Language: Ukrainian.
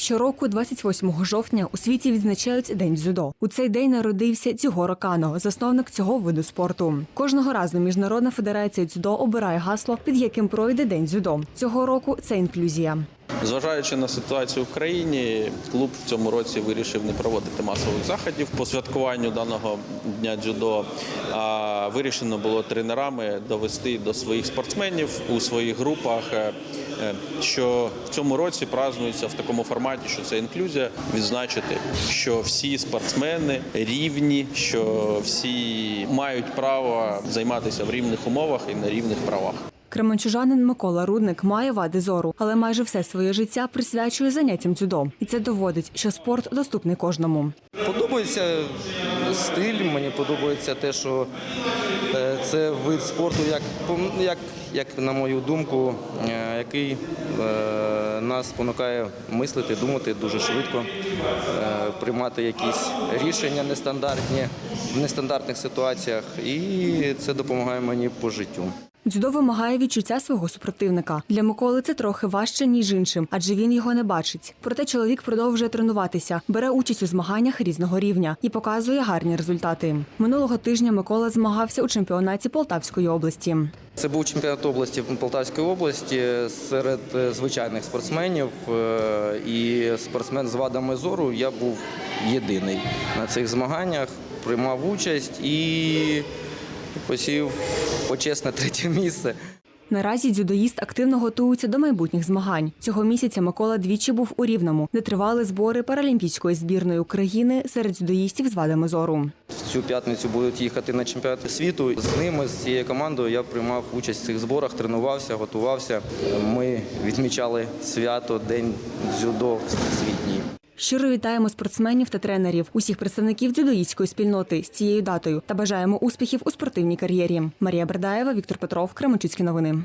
Щороку, 28 жовтня, у світі відзначають День дзюдо. У цей день народився Цюгоро Кано, засновник цього виду спорту. Кожного разу Міжнародна федерація дзюдо обирає гасло, під яким пройде День дзюдо. Цього року це інклюзія. Зважаючи на ситуацію в країні, клуб в цьому році вирішив не проводити масових заходів по святкуванню даного дня дзюдо. А вирішено було тренерами довести до своїх спортсменів у своїх групах, е, що в цьому році празднується в такому форматі, що це інклюзія, відзначити, що всі спортсмени рівні, що всі мають право займатися в рівних умовах і на рівних правах. Кременчужанин Микола Рудник має вади зору, але майже все своє життя присвячує заняттям дзюдо. І це доводить, що спорт доступний кожному. Подобається стиль, мені подобається те, що е, це вид спорту, як, як, як на мою думку, е, який е, нас спонукає мислити, думати дуже швидко, приймати якісь рішення нестандартні в нестандартних ситуаціях, і це допомагає мені по життю. Дзюдо вимагає відчуття свого супротивника. Для Миколи це трохи важче ніж іншим, адже він його не бачить. Проте чоловік продовжує тренуватися, бере участь у змаганнях різного рівня і показує гарні результати. Минулого тижня Микола змагався у чемпіонаті Полтавської області. Це був чемпіонат області Полтавської області серед е, звичайних спортсменів. е, І спортсмен з вадами зору я був єдиний на цих змаганнях, приймав участь і посів почесне третє місце. Наразі дзюдоїст активно готується до майбутніх змагань. Цього місяця Микола двічі був у Рівному, де тривали збори паралімпійської збірної України серед дзюдоїстів з вадами зору. В цю п'ятницю будуть їхати на чемпіонат світу. З ними, з цією командою, я приймав участь в цих зборах, тренувався, готувався. Ми відмічали свято День дзюдо всесвітній. Щиро вітаємо спортсменів та тренерів, усіх представників дзюдоїстської спільноти з цією датою та бажаємо успіхів у спортивній кар'єрі. Марія Бердаєва, Віктор Петров, Кременчуцькі новини.